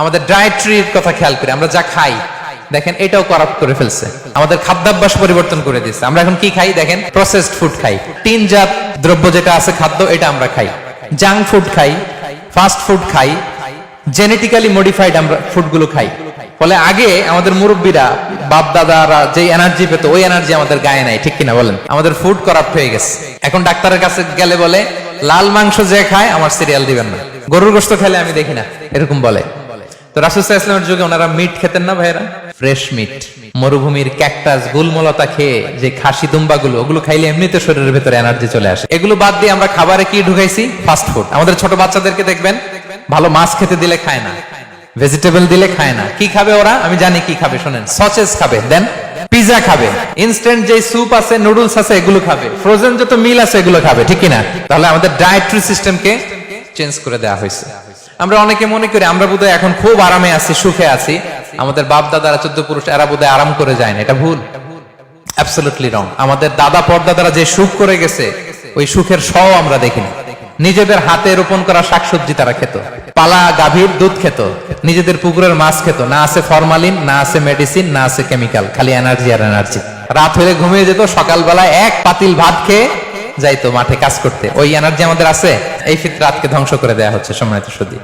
আমাদের ডায়েট্রির কথা খেয়াল করি, আমরা যা খাই, দেখেন এটাও করাপ্ট করে ফেলছে। আমাদের খাদ্যাভ্যাস পরিবর্তন করে দিচ্ছে আমরা এখন কি খাই, দেখেন প্রসেসড ফুড খাই। টিনজাত দ্রব্য যেটা আছে, খাদ্য, এটা আমরা খাই। জাঙ্ক ফুড খাই ফাস্ট ফুড খাই জেনেটিক্যালি মডিফাইড আমরা ফুডগুলো খাই। ফলে আগে আমাদের মুরব্বীরা বাপ দাদারা যে এনার্জি পেত, ওই এনার্জি আমাদের গায়ে নাই, ঠিক কিনা বলেন? আমাদের ফুড করাপ্ট হয়ে গেছে। এখন ডাক্তারের কাছে গেলে বলে, লাল মাংস যে খায়, আমার সিরিয়াল দিবেন না। গরুর গোস্ত খেলে আমি দেখি না। এরকম বলে। তো রাসুসাহ ইসলামের যুগে ওনারা মিট খেতেন না ভাইয়েরা? ফ্রেশ মিট মরুভূমির ক্যাকটাস গুলমলতা খেয়ে যে খাসি দুম্বা গুলো ওগুলো খাইলে এমনিতে শরীরের ভেতরে এনার্জি চলে আসে। এগুলো বাদ দিয়ে আমরা খাবারে কি ঢুকাইছি? ফাস্ট ফুড আমাদের ছোট বাচ্চাদেরকে দেখবেন, ভালো মাছ খেতে দিলে খায় না ভেজিটেবল দিলে খায় না। কি খাবে ওরা? আমি জানি কি খাবে, শোনেন। সসেস খাবে দেন পিজা খাবে। ইনস্ট্যান্ট যে স্যুপ আছে নুডলস আছে, এগুলো খাবে। ফ্রোজেন যত মিল আছে, এগুলো খাবে, ঠিক কি না তাহলে আমাদের ডায়েটরি সিস্টেমকে চেঞ্জ করে দেওয়া হয়েছে। আমরা অনেকে মনে করি আমরা বোধহয় এখন খুব আরামে আছি, সুখে আছি। আমাদের বাপ দাদারা চোদ্দ পুরুষ এরা বোধহয় আরাম করে যায় না, এটা ভুল। অ্যাবসলুটলি রং আমাদের দাদা পরদাদারা যে সুখ করে গেছে, ওই সুখের সও আমরা দেখিনি। নিজেদের হাতে রোপণ করা শাকসবজি তারা খেত। পালা গাভীর দুধ খেত। নিজেদের পুকুরের মাছ খেত। না আছে ফরমালিন, না আছে মেডিসিন, না আছে কেমিক্যাল, খালি এনার্জি আর এনার্জি। রাত হলে ঘুমিয়ে যেত সকালবেলা এক পাতিল ভাত খেয়ে যাইতো মাঠে কাজ করতে। ওই এনার্জি আমাদের আছে, এই ফিতরাতকে ধ্বংস করে দেয়া হচ্ছে সম্মানিত সুদী।